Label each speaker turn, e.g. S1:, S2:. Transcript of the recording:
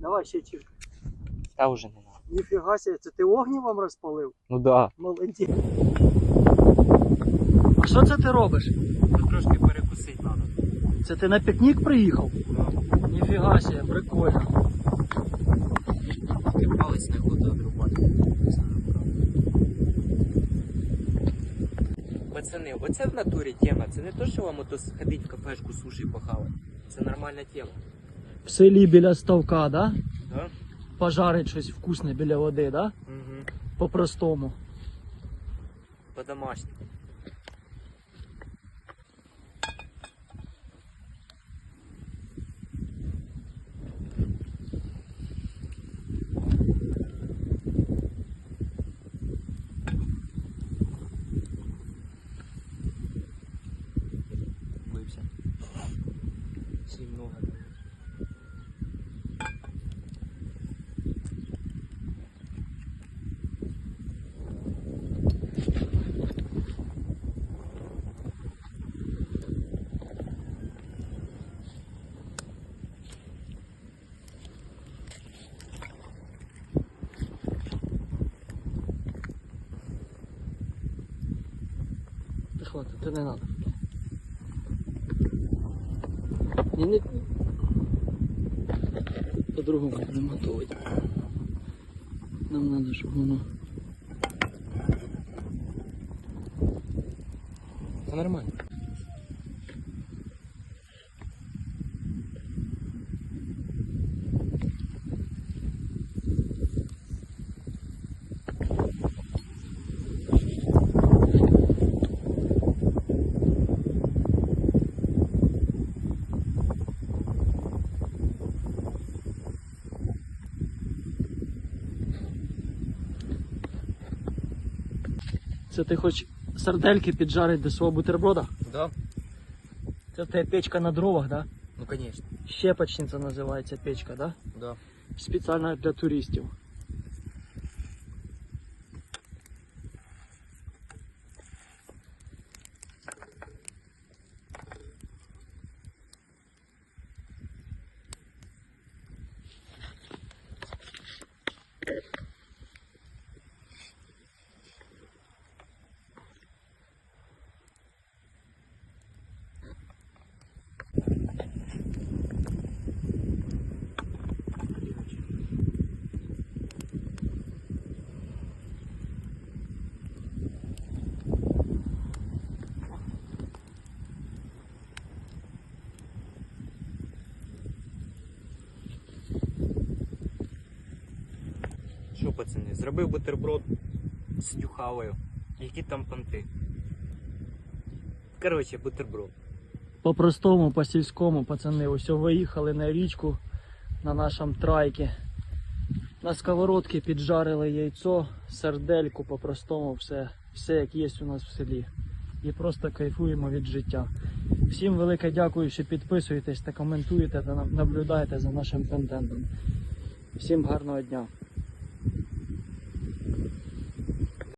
S1: Давай ще чірка.
S2: Та вже не надо.
S1: Ніфіга себе, це ти огнівом розпалив?
S2: Ну да.
S1: Молодець. А що це ти робиш?
S2: Ну трошки перекусити треба.
S1: Це ти на пікнік приїхав? Ніфіга себе, прикольно.
S2: Тільки палець не буде отрубати. Пацани, оце в натурі тема. Це не то, що вам ото сходить в кафешку суші похавати. Це нормальна тема.
S1: В селі біля ставка, да?
S2: Да?
S1: Пожарить щось вкусне біля води, да?
S2: Угу.
S1: По-простому.
S2: По-домашньому. Много.
S1: Та это не надо. Ні, не... По-другому будемо готувати. Нам треба, щоб воно.
S2: Це нормально.
S1: Це ти хоч сардельки піджарить до свого бутерброда?
S2: Да?
S1: Це в тебе печка на дровах, да?
S2: Ну конечно.
S1: Щепочниця називається печка, да?
S2: Да.
S1: Спеціально для туристів.
S2: Що, пацани, зробив бутерброд з дюхавою. Які там понти? Коротше, бутерброд.
S1: По-простому, по-сільському, пацани, ось виїхали на річку на нашому трайкі. На сковородці піджарили яйцо, сердельку, по-простому, все, все як є у нас в селі. І просто кайфуємо від життя. Всім велике дякую, що підписуєтесь та коментуєте та наблюдаєте за нашим контентом. Всім гарного дня!